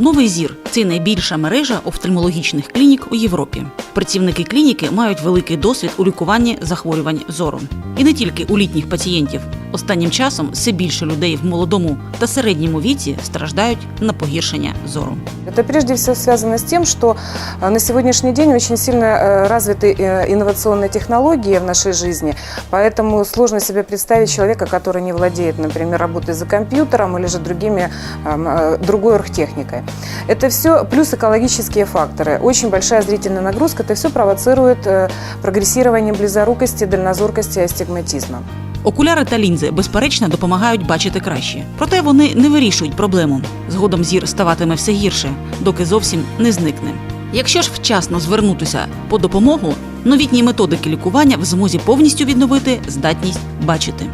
Новий зір це найбільша мережа офтальмологічних клінік у Європі. Працівники клініки мають великий досвід у лікуванні захворювань зору. І не тільки у літніх пацієнтів. Останнім часом все більше людей в молодому та середньому віці страждають на погіршення зору. Это прежде всего связано с тем, что э, на сегодняшний день очень сильно э, развиты э, инновационные технологии в нашей жизни, поэтому сложно себе представить человека, который не владеет, например, работой за компьютером или же другими, эм, э, другой оргтехникой. Это все плюс экологические факторы. Очень большая зрительная нагрузка, это все провоцирует э, прогрессирование близорукости, дальнозоркости и астигматизма. Окуляри та лінзи, безперечно, допомагають бачити краще. Проте вони не вирішують проблему. Згодом зір ставатиме все гірше, доки зовсім не зникне. Якщо ж вчасно звернутися по допомогу, новітні методики лікування в змозі повністю відновити здатність бачити.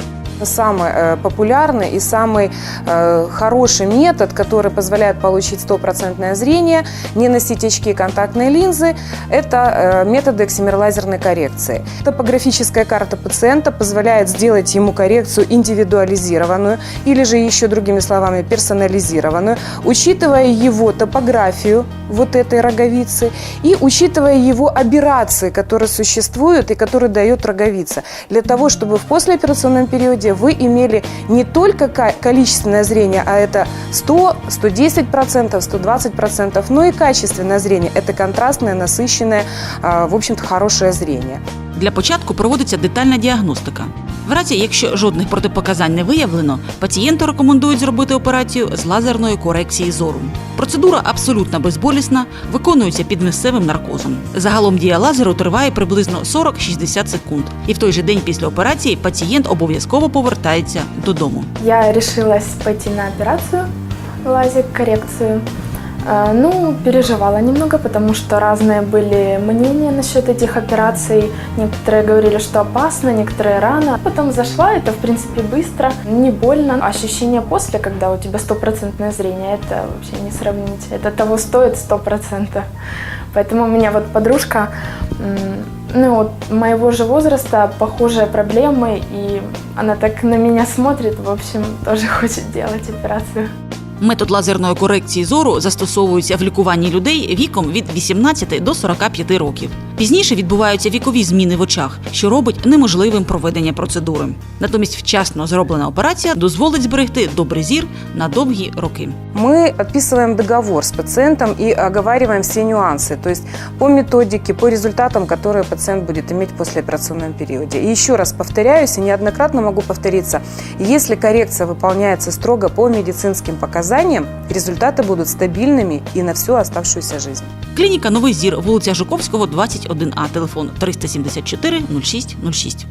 Самый э, популярный и самый э, хороший метод, который позволяет получить стопроцентное зрение, не носить очки и контактные линзы, это э, методы эксимерлазерной коррекции. Топографическая карта пациента позволяет сделать ему коррекцию индивидуализированную или же еще другими словами персонализированную, учитывая его топографию вот этой роговицы и учитывая его аберрации, которые существуют и которые дает роговица, для того, чтобы в послеоперационном периоде вы имели не только количественное зрение, а это 100, 110%, 120%, но и качественное зрение. Это контрастное, насыщенное, а, в общем-то, хорошее зрение. Для початку проводиться детальна діагностика. В разі, якщо жодних протипоказань не виявлено, пацієнту рекомендують зробити операцію з лазерної корекції зору. Процедура абсолютно безболісна, виконується під місцевим наркозом. Загалом дія лазеру триває приблизно 40-60 секунд. І в той же день після операції пацієнт обов'язково повертається додому. Я решилась пойти на операцию, лазик, коррекцию. Э, Ну, переживала немного, потому что разные были мнения насчет этих операций. Некоторые говорили, что опасно, некоторые рано. Потом зашла, это в принципе быстро, не больно. Ощущение после, когда у тебя стопроцентное зрение, это вообще не сравнить. Это того стоит сто процентов. Поэтому у меня вот подружка, ну вот моего же возраста, похожие проблемы, и она так на меня смотрит, в общем, тоже хочет делать операцию. Метод лазерної корекції зору застосовується в лікуванні людей віком від 18 до 45 років. Пізніше відбуваються вікові зміни в очах, що робить неможливим проведення процедури. Натомість вчасно зроблена операція дозволить зберегти добрий зір на довгі роки. Мы подписываем договор с пациентом и оговариваем все нюансы, то есть по методике, по результатам, которые пациент будет иметь в послеоперационном периоде. И еще раз повторяюсь, и неоднократно могу повториться, если коррекция выполняется строго по медицинским показаниям, результаты будут стабильными и на всю оставшуюся жизнь. Клініка Новий зір, вулиця Жуковського, 21А, телефон 374 06 06.